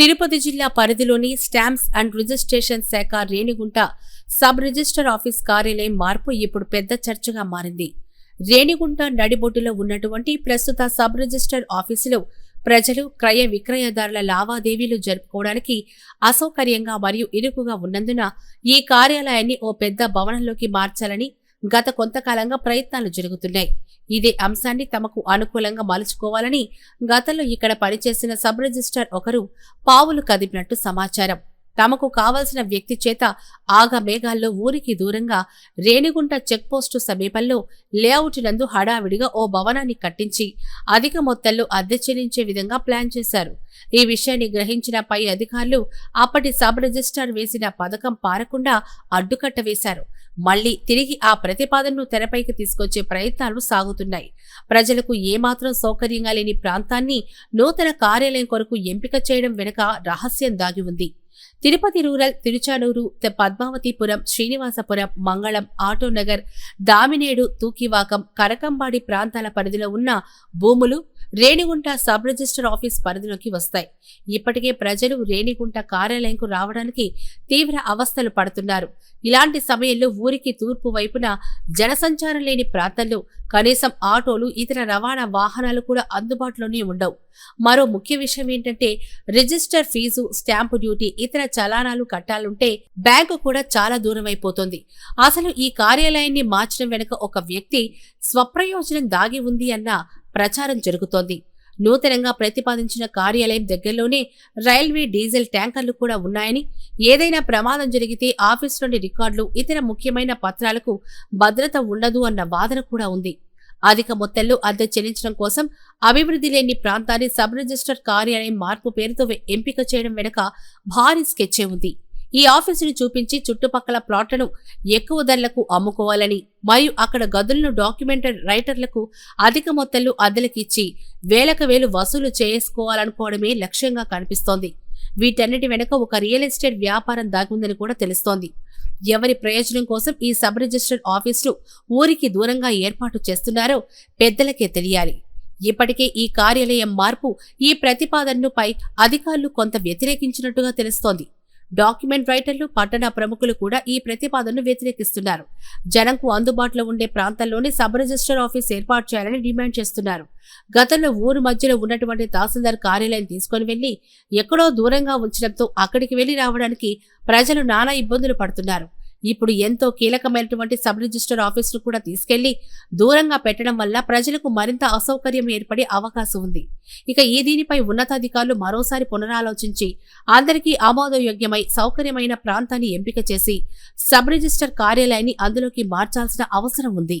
తిరుపతి జిల్లా పరిధిలోని stamps and registration శాఖ రేణిగుంట సబ్ రిజిస్టర్ ఆఫీస్ కార్యాలయం మార్పు ఇప్పుడు పెద్ద చర్చగా మారింది. రేణిగుంట నడిబొడ్డులో ఉన్నటువంటి ప్రస్తుత సబ్ రిజిస్టర్ ఆఫీసులో ప్రజలు క్రయ విక్రయదారుల లావాదేవీలు జరుపుకోవడానికి అసౌకర్యంగా మరియు ఇరుకుగా ఉన్నందున ఈ కార్యాలయాన్ని ఓ పెద్ద భవనంలోకి మార్చాలని గత కొంతకాలంగా ప్రయత్నాలు జరుగుతున్నాయి. ఇదే అంశాన్ని తమకు అనుకూలంగా మలుచుకోవాలని గతంలో ఇక్కడ పనిచేసిన సబ్ రిజిస్టర్ ఒకరు పావులు కదిపినట్టు సమాచారం. తమకు కావలసిన వ్యక్తి చేత ఆగమేఘాల్లో ఊరికి దూరంగా రేణిగుంట చెక్పోస్టు సమీపంలో లేఅవుట్ నందు హడావిడిగా ఓ భవనాన్ని కట్టించి అధిక మొత్తంలో అద్దె చెల్లించే విధంగా ప్లాన్ చేశారు. ఈ విషయాన్ని గ్రహించిన పై అధికారులు అప్పటి సబ్ రిజిస్ట్రార్ వేసిన పథకం పారకుండా అడ్డుకట్ట వేశారు. మళ్ళీ తిరిగి ఆ ప్రతిపాదనను తెరపైకి తీసుకొచ్చే ప్రయత్నాలు సాగుతున్నాయి. ప్రజలకు ఏమాత్రం సౌకర్యంగా లేని ప్రాంతాన్ని నూతన కార్యాలయం కొరకు ఎంపిక చేయడం వెనుక రహస్యం దాగి ఉంది. తిరుపతి రూరల్ తిరుచానూరు పద్మావతిపురం శ్రీనివాసపురం మంగళం ఆటోనగర్ దామినేడు తూకివాకం కరకంబాడి ప్రాంతాల పరిధిలో ఉన్న భూములు రేణిగుంట సబ్ రిజిస్టర్ ఆఫీస్ పరిధిలోకి వస్తాయి. ఇప్పటికే ప్రజలు రేణిగుంట కార్యాలయంకు రావడానికి తీవ్ర అవస్థలు పడుతున్నారు. ఇలాంటి సమయంలో ఊరికి తూర్పు వైపున జనసంచారం లేని ప్రాంతంలో కనీసం ఆటోలు ఇతర రవాణా వాహనాలు కూడా అందుబాటులోనే ఉండవు. మరో ముఖ్య విషయం ఏంటంటే రిజిస్టర్ ఫీజు స్టాంపు డ్యూటీ ఇతర చలానాలు కట్టాలంటే బ్యాంకు కూడా చాలా దూరం అయిపోతుంది అసలు ఈ కార్యాలయాన్ని మార్చడం వెనుక ఒక వ్యక్తి స్వప్రయోజనం దాగి ఉంది అన్న ప్రచారం జరుగుతోంది. నూతనంగా ప్రతిపాదించిన కార్యాలయం దగ్గరలోనే రైల్వే డీజిల్ ట్యాంకర్లు కూడా ఉన్నాయని ఏదైనా ప్రమాదం జరిగితే ఆఫీసులోని రికార్డులు ఇతర ముఖ్యమైన పత్రాలకు భద్రత ఉండదు అన్న వాదన కూడా ఉంది. అధిక మొత్తంలో అద్దె చెల్లించడం కోసం అభివృద్ధి లేని ప్రాంతాన్ని సబ్ రిజిస్టర్ కార్యాలయం మార్పు పేరుతో ఎంపిక చేయడం వెనుక భారీ స్కెచ్చే ఉంది. ఈ ఆఫీసును చూపించి చుట్టుపక్కల ప్లాట్లను ఎక్కువ ధరలకు అమ్ముకోవాలని మరియు అక్కడ గదులను డాక్యుమెంటరీ రైటర్లకు అధిక మొత్తంలో అద్దెలకిచ్చి వేలకు వేలు వసూలు చేసుకోవాలనుకోవడమే లక్ష్యంగా కనిపిస్తోంది. వీటన్నిటి వెనుక ఒక రియల్ ఎస్టేట్ వ్యాపారం దాగుందని కూడా తెలుస్తోంది. ఎవరి ప్రయోజనం కోసం ఈ సబ్ రిజిస్టర్ ఆఫీసులు ఊరికి దూరంగా ఏర్పాటు చేస్తున్నారో పెద్దలకే తెలియాలి. ఇప్పటికే ఈ కార్యాలయం మార్పు ఈ ప్రతిపాదనను పై అధికారులు కొంత వ్యతిరేకించినట్టుగా తెలుస్తోంది. డాక్యుమెంట్ రైటర్లు పట్టణ ప్రముఖులు కూడా ఈ ప్రతిపాదనను వ్యతిరేకిస్తున్నారు. జనంకు అందుబాటులో ఉండే ప్రాంతాల్లోనే సబ్ రిజిస్టర్ ఆఫీస్ ఏర్పాటు చేయాలని డిమాండ్ చేస్తున్నారు. గతంలో ఊరు మధ్యలో ఉన్నటువంటి తహసీల్దార్ కార్యాలయం తీసుకొని వెళ్ళి ఎక్కడో దూరంగా ఉంచడంతో అక్కడికి వెళ్ళి రావడానికి ప్రజలు నానా ఇబ్బందులు పడుతున్నారు. ఇప్పుడు ఎంతో కీలకమైనటువంటి సబ్ రిజిస్టర్ ఆఫీసును కూడా తీసుకెళ్ళి దూరంగా పెట్టడం వల్ల ప్రజలకు మరింత అసౌకర్యం ఏర్పడే అవకాశం ఉంది. ఇక ఈ దీనిపై ఉన్నతాధికారులు మరోసారి పునరాలోచించి అందరికీ ఆమోదయోగ్యమై సౌకర్యమైన ప్రాంతాన్ని ఎంపిక చేసి సబ్ రిజిస్టర్ కార్యాలయాన్ని అందులోకి మార్చాల్సిన అవసరం ఉంది.